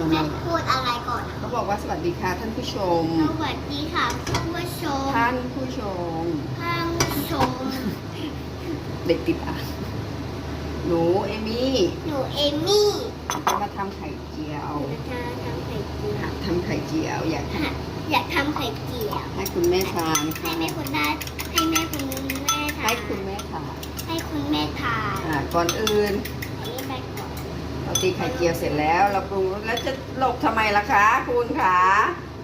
ทำไมแม่พูดอะไรก่อนเขาบอกว่าสวัสดีค่ะท่านผู้ชม สวัสดีค่ะคุณผู้ชม ท่านผู้ชม ท่านผู้ชม เด็กติดอะ หนูเอมี่ หนูเอมี่จะมาทำไข่เจียวหนูจะทำไข่เจียวทำไข่เจียวอยากอยากทำไข่เจียว ให้คุณแม่ทานให้ค่ะแม่คุณได้ให้แม่คุณแม่ทาให้นคุณแม่ทานให้คุณแม่ทานอ่าก่อนอื่น อันนี้ไปก่อน เรา ตีไข่เจียวเสร็จแล้ว เราปรุงรสแล้วจะหลบทำไมล่ะคะ คุณคะ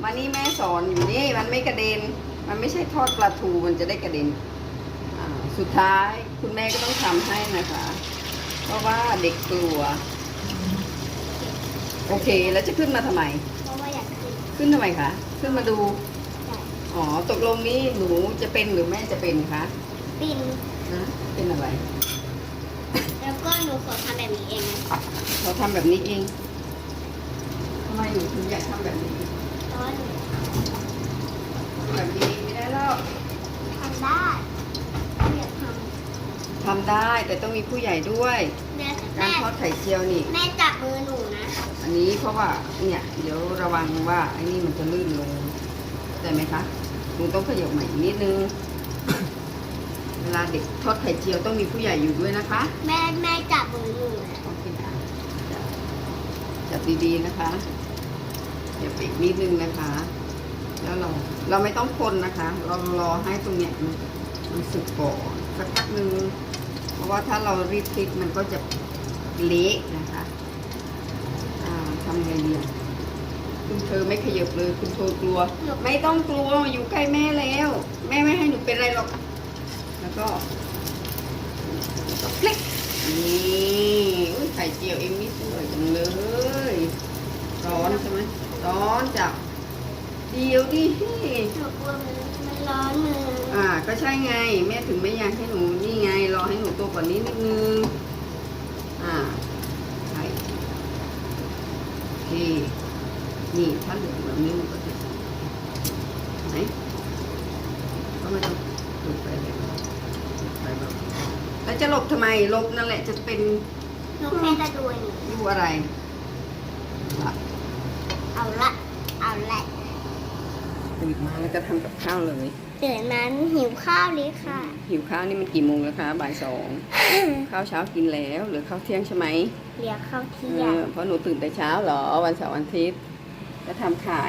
มานี่แม่สอนอยู่นี่มันไม่กระเด็น มันไม่ใช่ทอดปลาทูมันจะได้กระเด็นอ่าสุดท้ายคุณแม่ก็ต้องทำให้นะคะ เพราะว่าเด็กกลัว โอเคแล้วจะขึ้นมาทำไม เพราะว่าอยากกินขึ้นทำไมคะขึ้นมาดูไก่อ๋อตกลงนี้หนูจะเป็นหรือแม่จะเป็นคะปิ้นนะเป็นอะไรแล้ วก็หนูขอทำแบบนี้เองนะเราทำแบบนี้เองทำไมหนูถึงอยากทำแบบนี้เพราะว่าหนูแบบนี้ไม่ได้แล้วทำได้อยากททำได้แต่ต้องมีผู้ใหญ่ด้วยำแม่การแม่ทอดไข่เจียวนี่ แม่จับมือหนูนะ อันนี้เพราะว่าเนี่ยเดี๋ยวระวังว่าไอ้นี่มันจะลื่นลงได้ไหมคะหนูต้องขยับใหม่อีกนิดนึงเว ลาเด็กทอดไข่เจียวต้องมีผู้ใหญ่อยู่ด้วยนะคะแม่แม่จับมือหนูนะโอเคค่ะจับจับดีๆนะคะเดี๋ยวอีกนิดนึงนะคะ แล้วเราเราไม่ต้องคนนะคะ เรารอให้ตรงเนี้ยมันมันสุกก่อนสักพักนึงเพราะว่าถ้าเรารีบพลิกมันก็จะเละนะคะอ่าทำไงดีอะคุณเธอไม่ขยับเลย คุณโทรกลัว ไม่ต้องกลัวอยู่ใกล้แม่แล้ว แม่ไม่ให้หนูเป็นไรหรอก แล้วก็แล้วก็พลิกนี่อุ๊ยไข่เจียวเอ็มมี่สวยจังเลยร้อนใช่ไหมร้อนจับเดียวดิหนูกลัวมันมันร้อนมืออ่า ก็ใช่ไง แม่ถึงไม่อยากให้หนูนี่ไง รอให้หนูโตกว่านี้นิดนึงอ่าใช่โอเคนี่ถ้าเหลืองแบบนี้มันก็จะไหนก็ไม่ต้องหลบไปเลยหลบไปแบบแล้ว จะหลบทำไมหลบนั่นแหละจะเป็นหนูแค่จะดูหนูดูอะไรล่ะเอาละเอาละตื่นมาแล้วก็ทำกับข้าวเลย ตื่นนั้นหิวข้าวเลยค่ะ หิวข้าวนี่มันกี่โมงแล้วคะบ่ายสองข้าวเช้ากินแล้วเหรือข้าวเที่ยงใช่ไหมเดี๋ยวข้าวเที่เอยงอเพราะหนูตื่นแต่เช้าเหรอวันเสาร์วันอาทิตย์ จะทำไข่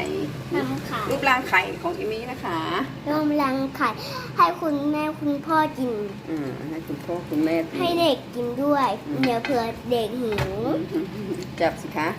ทำขายรูปร่างไข่ของอิมี่นะคะร่วมรังไข่ให้คุณแม่คุณพ่อกินอ่าให้คุณพ่อคุณแม่กินให้เด็กกินด้วย เดี๋ยวเผื่อเด็กหิวจับสิคะ